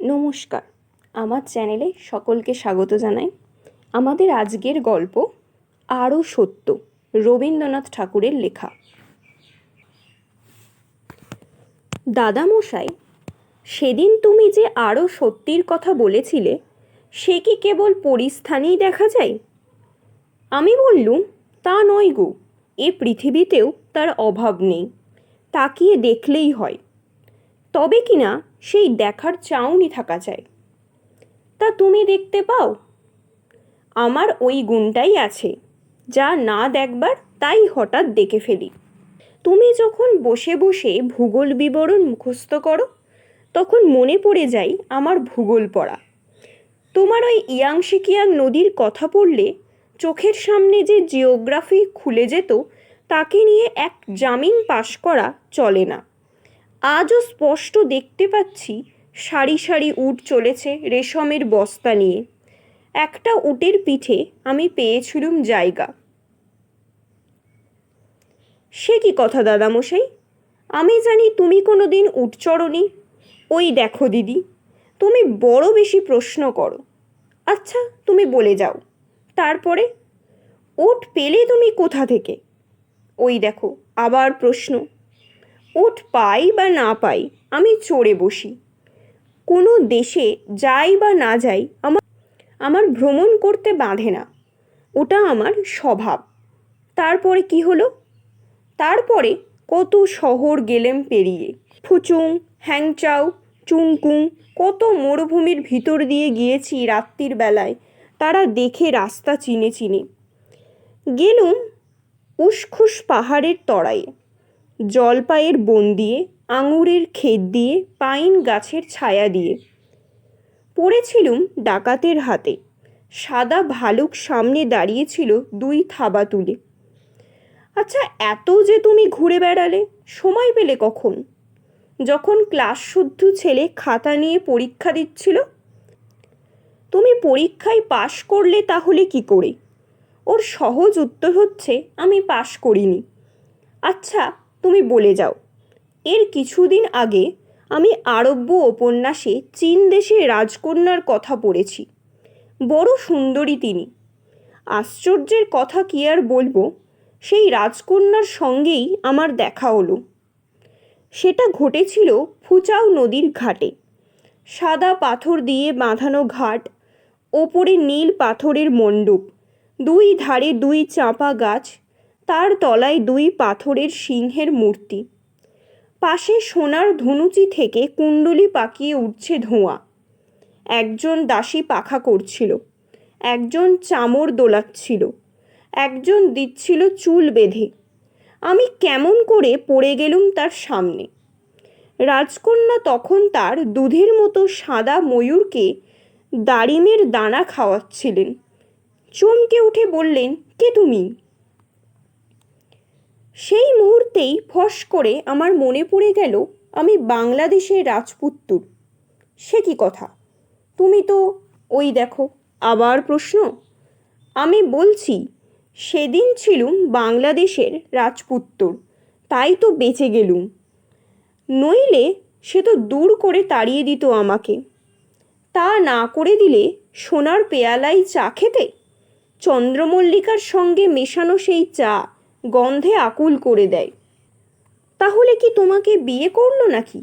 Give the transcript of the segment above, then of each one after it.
নমস্কার। আমার চ্যানেলে সকলকে স্বাগত জানাই। আমাদের আজকের গল্প আরও সত্য, রবীন্দ্রনাথ ঠাকুরের লেখা। দাদামশাই, সেদিন তুমি যে আরও সত্যির কথা বলেছিলে, সে কি কেবল পরিস্থানেই দেখা যায়? আমি বললুম, তা নয় গো, এ পৃথিবীতেও তার অভাব নেই, তাকিয়ে দেখলেই হয়। তবে কিনা সেই দেখার চাউনি থাকা চাই। তা তুমি দেখতে পাও? আমার ওই গুণটাই আছে, যা না দেখবার তাই হঠাৎ দেখে ফেলি। তুমি যখন বসে বসে ভূগোল বিবরণ মুখস্থ করো, তখন মনে পড়ে যায় আমার ভূগোল পড়া। তোমার ওই ইয়াংশিকিয়াং নদীর কথা পড়লে চোখের সামনে যে জিওগ্রাফি খুলে যেত, তাকে নিয়ে এক জামিন পাশ করা চলে না। আজও স্পষ্ট দেখতে পাচ্ছি সারি সারি উট চলেছে রেশমের বস্তা নিয়ে। একটা উটের পিঠে আমি পেয়েছিলুম জায়গা। সে কি কথা, দাদামশাই? আমি জানি তুমি কোনো দিন উট চড়নি। ওই দেখো, দিদি, তুমি বড় বেশি প্রশ্ন করো। আচ্ছা তুমি বলে যাও। তারপরে? উট পেলে তুমি কোথা থেকে? ওই দেখো, আবার প্রশ্ন। উট পাই বা না পাই, আমি চড়ে বসি। কোনো দেশে যাই বা না যাই, আমার আমার ভ্রমণ করতে বাঁধে না। ওটা আমার স্বভাব। তারপরে কি হলো? তারপরে কত শহর গেলেম পেরিয়ে। ফুচুং, হ্যাংচাও, চুংকুং, কত মরুভূমির ভিতর দিয়ে গিয়েছি রাত্রির বেলায়, তারা দেখে রাস্তা চিনে চিনে। গেলুম উসখুস পাহাড়ের তরায়ে। জলপাইয়ের বন দিয়ে, আঙুরের ক্ষেত দিয়ে, পাইন গাছের ছায়া দিয়ে। পড়েছিলুম ডাকাতের হাতে। সাদা ভালুক সামনে দাঁড়িয়েছিল দুই থাবা তুলে। আচ্ছা এত যে তুমি ঘুরে বেড়ালে, সময় পেলে কখন? যখন ক্লাস শুদ্ধ ছেলে খাতা নিয়ে পরীক্ষা দিচ্ছিল? তুমি পরীক্ষায় পাশ করলে তাহলে কি করে? ওর সহজ উত্তর হচ্ছে, আমি পাশ করিনি। আচ্ছা তুমি বলে যাও। এর কিছুদিন আগে আমি আরব্য উপন্যাসে চীন দেশের রাজকন্যার কথা পড়েছি। বড় সুন্দরী তিনি। আশ্চর্যের কথা কি আর বলব, সেই রাজকন্যার সঙ্গেই আমার দেখা হলো। সেটা ঘটেছিল ফুচাও নদীর ঘাটে। সাদা পাথর দিয়ে বাঁধানো ঘাট, ওপরে নীল পাথরের মণ্ডপ, দুই ধারে দুই চাঁপা গাছ তার তলায় দুই পাথরের সিংহের মূর্তি। পাশে সোনার ধনুচি থেকে কুণ্ডলি পাকিয়ে উঠছে ধোঁয়া। একজন দাসী পাখা করছিল। একজন চামর দোলাচ্ছিল। একজন দিচ্ছিল চুল বেঁধে। আমি কেমন করে পড়ে গেলুম তার সামনে। রাজকন্যা তখন তার দুধের মতো সাদা ময়ূরকে দাড়িমের দানা খাওয়াচ্ছিলেন। চমকে উঠে বললেন, কে তুমি? সেই মুহূর্তেই ফস করে আমার মনে পড়ে গেল আমি বাংলাদেশের রাজপুত্তুর। সে কি কথা? তুমি তো ওই দেখো, আবার প্রশ্ন? আমি বলছি, সেদিন ছিলুম বাংলাদেশের রাজপুত্তর, তাই তো বেঁচে গেলুম। নইলে সে তো দূর করে তাড়িয়ে দিত আমাকে। তা না করে দিলে সোনার পেয়ালায় চা খেতে? চন্দ্রমল্লিকার সঙ্গে মেশানো সেই চা গন্ধে আকুল করে দেয়। তাহলে কি তোমাকে বিয়ে করল নাকি?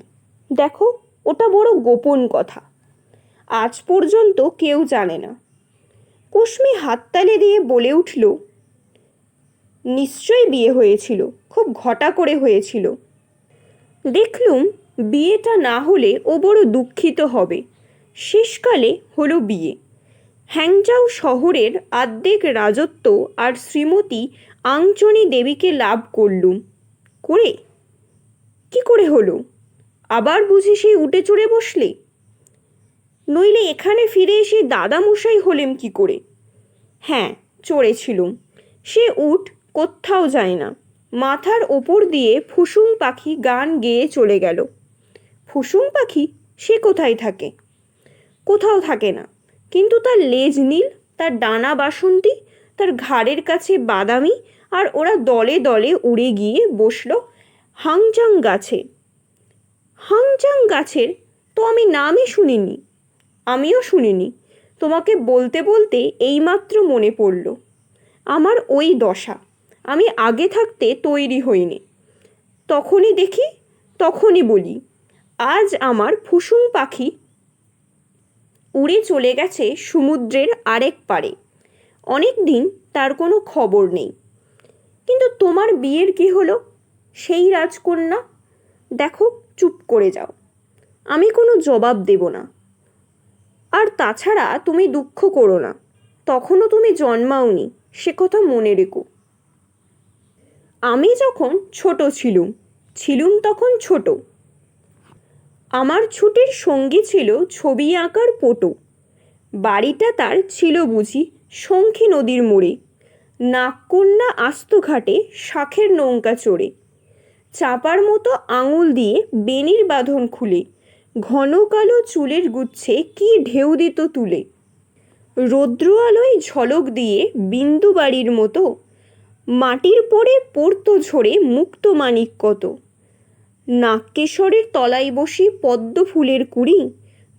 দেখো, ওটা বড় গোপন কথা। আজ পর্যন্ত কেউ জানে না। কুসমি হাততালি দিয়ে বলে উঠল, নিশ্চয়ই বিয়ে হয়েছিল, খুব ঘটা করে হয়েছিল। দেখলুম, বিয়েটা না হলে ও বড় দুঃখিত হবে। শেষকালে হলো বিয়ে। হ্যাংচাও শহরের আর্ধেক রাজত্ব আর শ্রীমতী আংচনি দেবীকে লাভ করলুম। করে? কি করে হলো? আবার বুঝি সেই উঠে চড়ে বসলে? নইলে এখানে ফিরে এসে দাদামশাই হলেম কি করে? হ্যাঁ চড়েছিলুম। সে উঠ কোথাও যায় না। মাথার ওপর দিয়ে ফুসুং পাখি গান গেয়ে চলে গেল। ফুসুং পাখি সে কোথায় থাকে? কোথাও থাকে না। কিন্তু তার লেজ নীল, তার ডানা বাসন্তী, তার ঘাড়ের কাছে বাদামি আর ওরা দলে দলে উড়ে গিয়ে বসল হাংচাং গাছে। হাংচাং গাছের তো আমি নামই শুনিনি, আমিও শুনিনি। তোমাকে বলতে বলতে এইমাত্র মনে পড়ল, আমার ওই দশা, আমি আগে থাকতে তৈরি হইনি। তখনই দেখি, তখনই বলি, আজ আমার ফুসুং পাখি উড়ে চলে গেছে সমুদ্রের আরেক পারে অনেক দিন তার কোনো খবর নেই। কিন্তু তোমার বিয়ের কি হলো? সেই রাজকন্যা? দেখো, চুপ করে যাও। আমি কোনো জবাব দেব না। আর তাছাড়া তুমি দুঃখ করো না। তখনও তুমি জন্মাওনি, সে কথা মনে রেখো। আমি যখন ছোট ছিলুম ছিলুম তখন ছোট। আমার ছুটির সঙ্গী ছিল ছবি আঁকার পটো। বাড়িটা তার ছিল বুঝি শঙ্খী নদীর মোড়ে। নাককন্যা আস্ত ঘাটে শাখের নৌকা চড়ে। চাপার মতো আঙুল দিয়ে বেনির বাঁধন খুলে। ঘন কালো চুলের গুচ্ছে কি ঢেউ দিত তুলে। রৌদ্র আলোয় ঝলক দিয়ে বিন্দু বাড়ির মতো। মাটির পরে পড়তো ঝরে মুক্ত মানিক কত নাক্যেশ্বরের তলায় বসি পদ্ম ফুলের কুড়ি,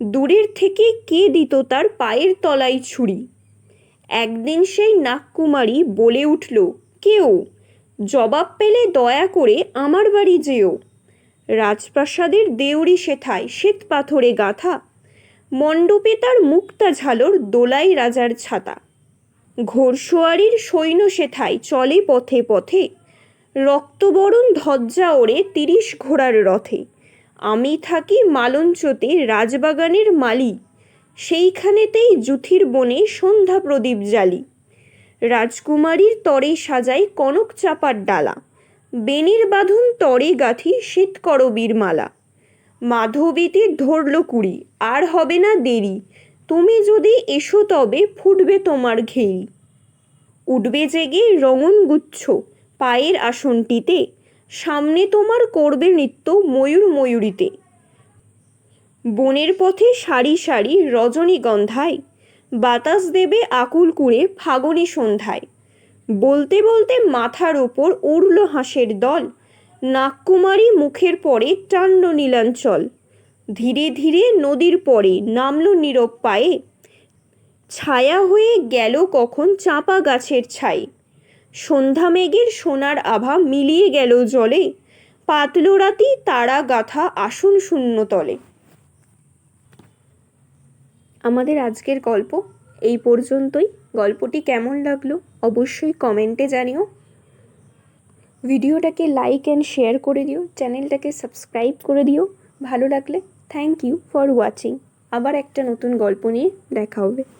দূরের থেকে কে দিত তার পায়ের তলায় ছুরি। একদিন সেই নাককুমারী বলে উঠল, কেউ, জবাব পেলে দয়া করে আমার বাড়ি যেও। রাজপ্রাসাদের দেউরি সেথায় শ্বেত পাথরে গাঁথা, মণ্ডপে তার মুক্তা ঝালর দোলাই রাজার ছাতা। ঘোড়সোয়ারির সৈন্য সেথায় চলে পথে পথে রক্তবরণ ধ্বজা ওড়ে তিরিশ ঘোড়ার রথে। আমি থাকি মালঞ্চতে রাজবাগানের মালি। সেইখানেতেই জুথির বনে সন্ধ্যা প্রদীপ জ্বালি। রাজকুমারীর তরে সাজাই কনক চাপার ডালা। বেনির বাঁধন তরে গাঁথি শীতকরবীর মালা। মাধবীতে ধরল কুড়ি, আর হবে না দেরি। তুমি যদি এসো তবে ফুটবে তোমার ঘেরি। উঠবে জেগে রঙন গুচ্ছ। পায়ের আসনটিতে, সামনে তোমার করবে নৃত্য ময়ূর ময়ূরীতে। বনের পথে সারি সারি রজনীগন্ধায়, বাতাস দেবে আকুল কুড়ে ফাগুনি সন্ধ্যায়। বলতে বলতে মাথার ওপর উড়ল হাঁসের দল নাককুমারী মুখের পরে টানল নীলাঞ্চল। ধীরে ধীরে নদীর পরে নামল নীরব পায়ে। ছায়া হয়ে গেল কখন চাপা গাছের ছাই। সন্ধ্যা মেঘের সোনার আভা মিলিয়ে গেল জলে। পাতলো রাতি তারা গাথা আসন শূন্য তলে। আমাদের আজকের গল্প এই পর্যন্তই। গল্পটি কেমন লাগল অবশ্যই কমেন্টে জানিও। ভিডিওটাকে লাইক অ্যান্ড শেয়ার করে দিও। চ্যানেলটাকে সাবস্ক্রাইব করে দিও। ভালো লাগলে থ্যাংক ইউ ফর ওয়াচিং আবার একটা নতুন গল্প নিয়ে দেখা হবে।